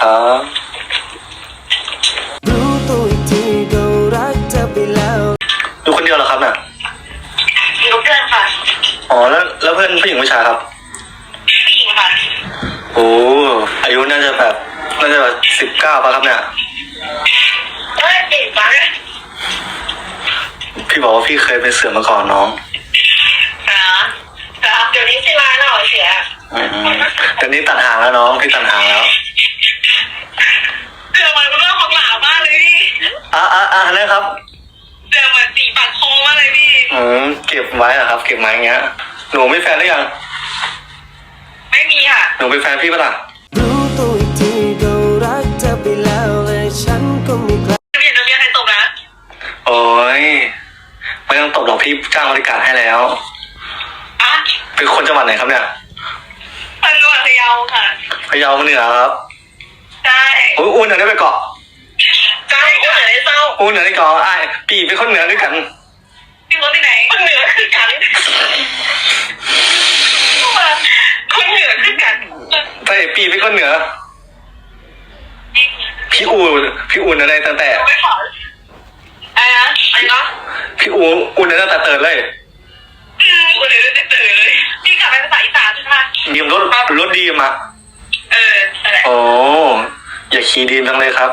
ครับรู้ตัวอีกทีก็รักเธอไปแล้วอยู่คนเดียวเหรอครับน่ะอยู่กับเพื่อนค่ะอ๋อแล้วแล้วเพื่อนผู้หญิงผู้ชายครับ ผู้หญิงค่ะโอ้อายุน่าจะแบบน่าจะแบบสิบเก้าป่ะครับเนี่ยเอ้ยเด็กปะพี่บอกว่าพี่เคยเป็นเสือมาก่อนน้องอ่าแต่เดี๋ยวนี้สิร้านหน่อยเสียอืมแต่นี้ตัดหางแล้วน้องพี่ตัดหางแล้ว เจอมันเป็นเรื่องของหลามากเลยพี่ อะอะอะนะครับเจอมันตีปากคอมากเลยพี่ อืมเก็บไว้เหรอครับ เก็บไว้อย่างเงี้ย หนูมีแฟนหรือยัง ไม่มีค่ะ หนูเป็นแฟนพี่ปะล่ะ รู้ตัวอีกทีก็รักเธอไปแล้วและฉันก็ไม่กล้าจะเรียนจะเรียนใครตกนะโอ้ยไม่ต้องตบหรอกพี่จ้างบริการให้แล้ว อะเป็นคนจังหวัดไหนครับเนี่ยพันนวดพะเยาค่ะพะเยาเหนือครับ ใช่ อุ้ยอุ้นเหนือได้ไปเกาะใช่ก็เห นือได้เศร้าอุ้นเหนือได้เกาะไอ้ายปีเป็นคนเหนือด้วยกัน พี่รถที่ไหนคนเหนือคือกันคนเหนือคือกันแต่ปีเป็นคนเหนือ พี่อูพี่อูนอะไรตั้งแต่ ไม่ขออะไรนะอะไรนะพี่อูอูนตั้งแต่เติร์ดเลยอืมคนเหนือได้ตื่นเลยพี่กลับไปภาษาอีสานใช่ไหมดีมรถรถดีมอะเออนั่นแหละโอ้อย่าขี่ดีมจังเลยครับ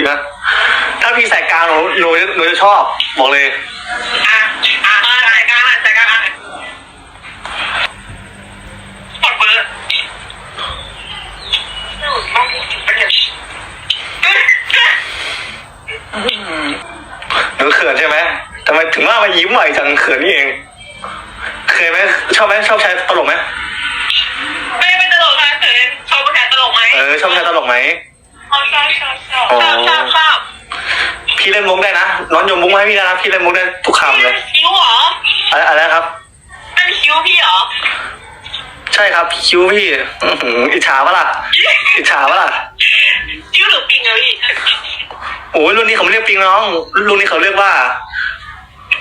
จริงนะถ้าพี่ใส่กลางหนูหนูหนูจะชอบ บอกเลยอะอะอะใส่กลางอะใส่กลางอะปดเบอร์เป็นไงหนูเขินใช่ไหมทำไมถึงว่ามายิ้มบ่อยจังเขินนี่เอง เคยไหมชอบไหมชอบใช้ตลกไหมไม่เป็นตลกนะเขินชอบประกาศตลกไหมเออชอบใช้ตลกไหมช อบชอบชอบชอบชอบชอบชอบพี่เล่นมุกได้นะน้องโยมมุกมาให้พี่ได้นะพี่เล่นมุกได้ทุกคำเลยคิ้วเหรออะไรอะไรนะครับเป็นคิ้วพี่เหรอใช่ครับคิ้วพี่อื้อหืออิจฉาปะล่ะอิจฉาปะล่ะคิ้วหรือปิงอะพี่โอ้ยรุ่นนี้เขาไม่เรียกปิงน้องรุ่นนี้เขาเรียกว่า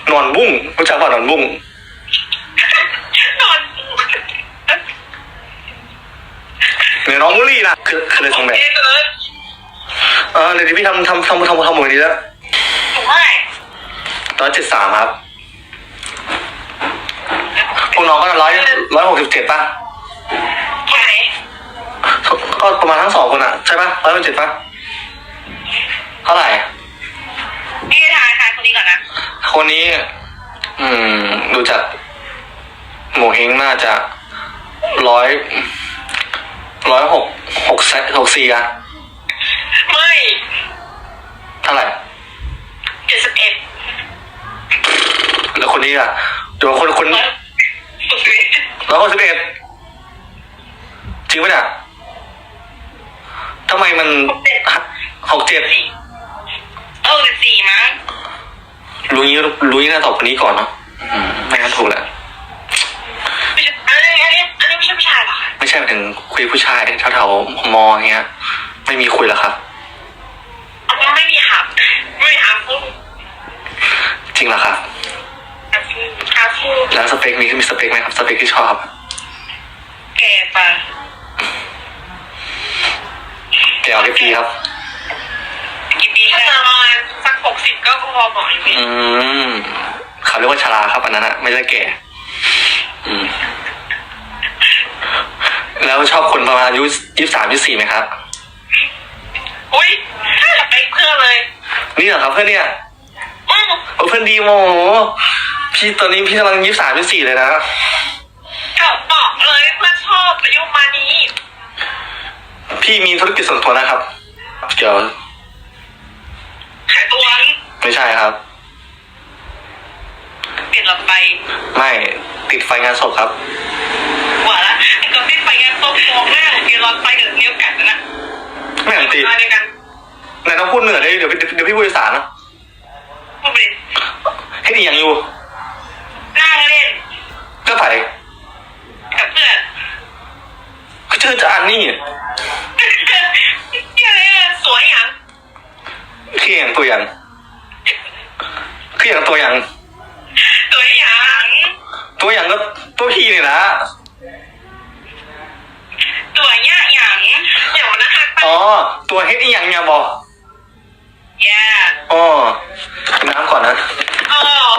หนอนบุ้งรู้จักป่ะหนอนบุ้งนอนเนี่ยน้องมุลี่นะคือคือเลยทรงแบบเอ๊ะเกิน เออเดี๋ยวพี่ทำทำทำทำทำหมดนี้แล้วถูกไหมร้อยเจ็ดสามครับพวกน้องก็ร้อยร้อยหกสิบเจ็ดป่ะไหนก็ประมาณทั้งสองคนอะใช่ป่ะร้อยหกสิบเจ็ดป่ะเท่าไหร่พี่ทายทายคนนี้ก่อนนะ คนนี้ อืม ดูจากหมูเฮงน่าจะร้อยร้อยหกหกหกสี่อะ ไม่เท่าไหร่เจ็ดสิบเอ็ดแล้วคนนี้อะเดี๋ยวคนคนร้อยหกสิบเอ็ดร้อยหกสิบเอ็ดจริงปะเนี่ยทำไมมันหกเจ็ดเออสิบสี่มั้งรู้งี้รู้งี้น่าตอบคนนี้ก่อนเนาะอืมไม่งั้นถูกแหละไม่ใช่อันนี้อันนี้อันนี้ไม่ใช่ผู้ชายเหรอคะไม่ใช่หมายถึงคุยผู้ชายแถวๆมออย่างเงี้ย ไม่มีคุยแล้วครับ อ๋อไม่มีหับไม่มีหับฟู จริงเหรอครับหับฟูหับฟูแล้วสเปคมีมีสเปคไหมครับสเปคที่ชอบแก่ปะแกเอากี่ปีครับกี่ปีถ้าประมาณสักหกสิบก็พอเหมาะอยู่พี่อืมเขาเรียกว่าชราครับอันนั้นอะไม่ใช่แก่ อืม แล้วชอบคนประมาณอายุยี่สิบสามยี่สี่ไหมครับ อุ้ยจะไปเพื่อนเลย นี่เหรอครับเพื่อนเนี่ยอืมโอ้เพื่อนดีโมโหพี่ตอนนี้พี่กำลังยี่สิบสามยี่สี่เลยนะก็บอกเลยเพื่อนชอบอายุมานี้พี่มีธุรกิจส่วนตัวนะครับเดี๋ยวขายตัวไม่ใช่ครับเปลี่ยนลำไปไม่ติดไฟงานศพครับหว่าละไอ้ตัวที่ไปกันตัวมองหน้าเปลี่ยนลำไปกับนิ้วกัดนะ เดี๋ยวพี่เดี๋ยวพี่พูดภาษาเนาะพูดไปให้ดีอย่างอยู่นั่งเล่นก็ไปกับเพื่อนก็เจอจะอันนี่เหี้ยอะไรอะสวยอย่างคืออยงตัวอย่างคืออย่างตัวอย่างตัวอย่างตัวอย่างก็ตัวพี่เนี่ยนะตัวแย่อย่างอย่างมันนะคะ อ๋อ ตัวเฮ็ดอีหยังเนี่ยบอก Yeah. อ้อน้ำก่อนนะ Oh.